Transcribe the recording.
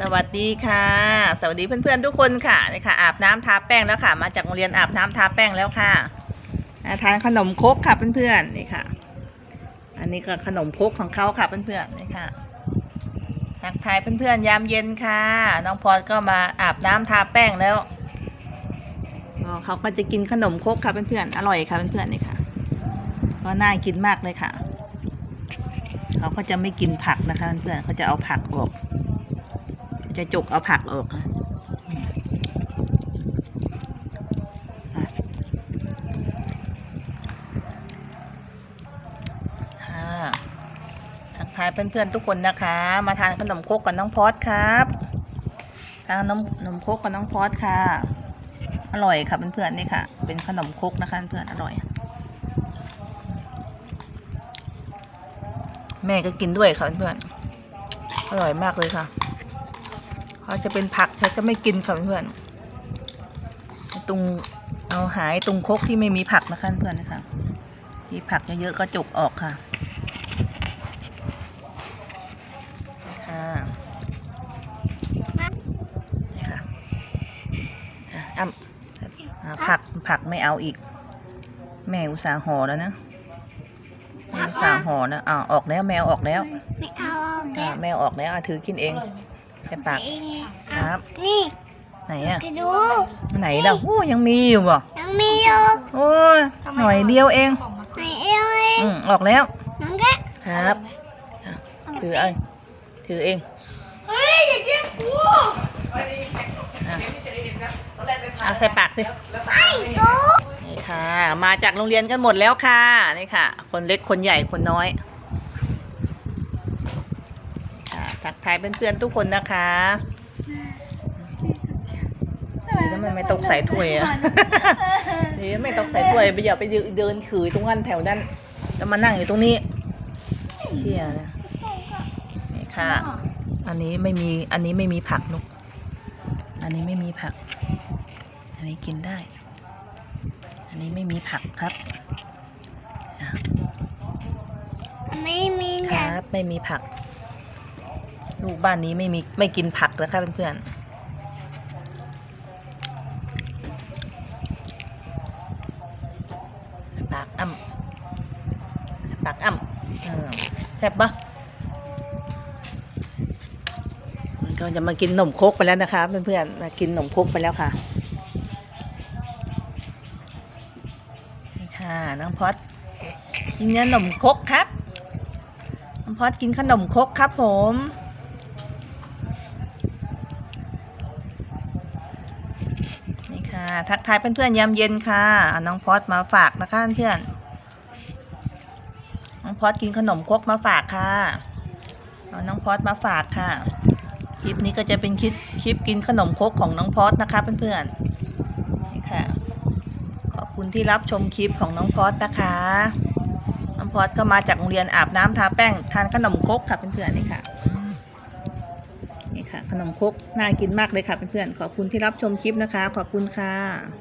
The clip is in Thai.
สวัสดีค่ะ สวัสดีเพื่อนๆทุกคนค่ะนี่ค่ะ อาบน้ำทาแป้งแล้วค่ะ มาจากโรงเรียนอาบน้ำทาแป้งแล้วค่ะทานขนมคกค่ะเพื่อนๆนี่ค่ะ อันนี้ก็ขนมคกของเขาค่ะเพื่อนๆนี่ค่ะทักทายเพื่อนๆยามเย็นค่ะ น้องพรก็มาอาบน้ำทาแป้งแล้วเขาก็จะกินขนมคกค่ะเพื่อนๆอร่อยค่ะเพื่อนๆนี่ค่ะ ก็น่ากินมากเลยค่ะ เขาก็จะไม่กินผักนะคะเพื่อนๆเขาจะเอาผักออก จะจุกเอาผักออกค่ะทักทายเพื่อนๆทุกคนนะคะ มาทานขนมครกกับน้องพอดครับทานขนมขนมครกกับน้องพอดค่ะ อร่อยค่ะเพื่อนๆนี่ค่ะ เป็นขนมครกนะคะเพื่อนอร่อย แม่ก็กินด้วยค่ะเพื่อนอร่อยมากเลยค่ะ เขาจะเป็นผักเขาจะไม่กินค่ะเพื่อนๆตรงเอาหายตรงครกที่ไม่มีผักนะคะเพื่อนนะคะมีผักเยอะๆก็จกออกค่ะค่ะนี่ค่ะอะอ้ำอะผักผักไม่เอาอีก แม่อุตส่าห์ห่อแล้วนะแม่อุตส่าห์ห่อนะอ่าออกแล้วแมวออกแล้วไม่เอาอ่าแมวออกแล้วอะถือกินเอง ใส่ปากครับ นี่ไหนอะจะดูไหนล่ะโอ้ยังมีอยู่บ่ยังมีอยู่โอ้ยหน่อยเดียวเองไหนเอวเองอืมออกแล้วน้องแกะครับอะถือเองถือเองเฮ้ยอย่าเยี่ยมกูอะเอาใส่ปากสิไอ้ดูนี่ค่ะ มาจากโรงเรียนกันหมดแล้วค่ะนี่ค่ะ คนเล็กคนใหญ่คนน้อยค่ะ ทักทายเพื่อนๆทุกคนนะคะดีนะมันไม่ตกใส่ถ้วยอะดีนะไม่ตกใส่ถ้วยไปอย่าไปเดินขือตรงนั้นแถวนั้นแล้วมานั่งอยู่ตรงนี้เชี่ยนะนี่ค่ะ อันนี้ไม่มี อันนี้ไม่มีผักนุก อันนี้ไม่มีผัก อันนี้กินได้ อันนี้ไม่มีผักครับอะไม่มีคเนี่ยรับ ไม่มีผัก ลูกบ้านนี้ไม่มีไม่กินผักแล้วค่ะเพื่อนๆปากอ่ำปากอ่ำเออแซ่บปะก็จะมากินขนมคกไปแล้วนะคะ เพื่อนๆมากินขนมคกไปแล้วค่ะ นี่ค่ะ น้องพอดกินขนมคกครับ น้องพอดกินขนมคกครับผม นี่ค่ะ ทักทายเพื่อนๆยามเย็นค่ะน้องพอดมาฝากนะคะเพื่อนน้องพอดกินขนมครกมาฝากค่ะเอาน้องพอดมาฝากค่ะ คลิปนี้ก็จะเป็นคลิปคลิปกินขนมครกของน้องพอดนะคะเพื่อนๆนี่ค่ะ ขอบคุณที่รับชมคลิปของน้องพอดนะคะน้องพอดก็มาจากโรงเรียนอาบน้ำทาแป้งทานขนมครกค่ะเพื่อนๆนี่ค่ะ นี่ค่ะ ขนมครกน่ากินมากเลยค่ะเพื่อนๆขอบคุณที่รับชมคลิปนะคะ ขอบคุณค่ะ